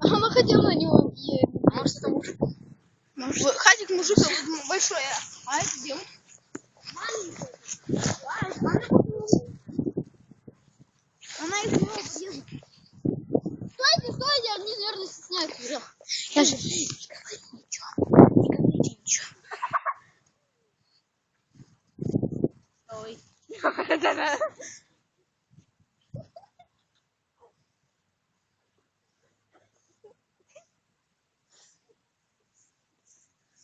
Она хотела на него е- А может это мужик? В- Хатик мужик а большой, а это девушка. Она из него подъезда. Стойте, стойте, они, наверное, стесняются. Я же... Не говори ничего. Не говорите ничего. Ой.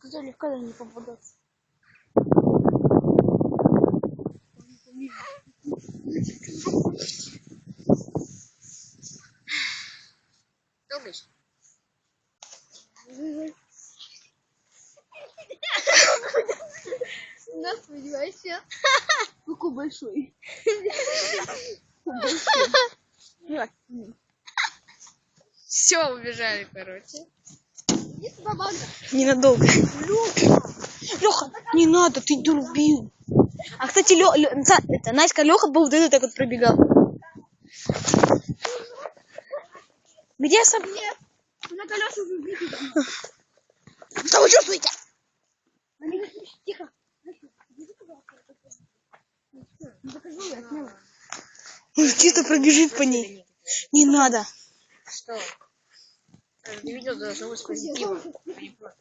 Сказали, когда не попадаться. Да, сподевайся. Какой большой. Все, убежали, короче. Ненадолго. Леха, не надо, ты дурбил. А, кстати, Лё, Лё- это, Наська Леха был вот это так вот пробегал. Где сам? На колесах. Что вы чувствуете? Тихо. Чисто пробежит по ней. Не надо. Что? Каждое видео должно быть а не просто.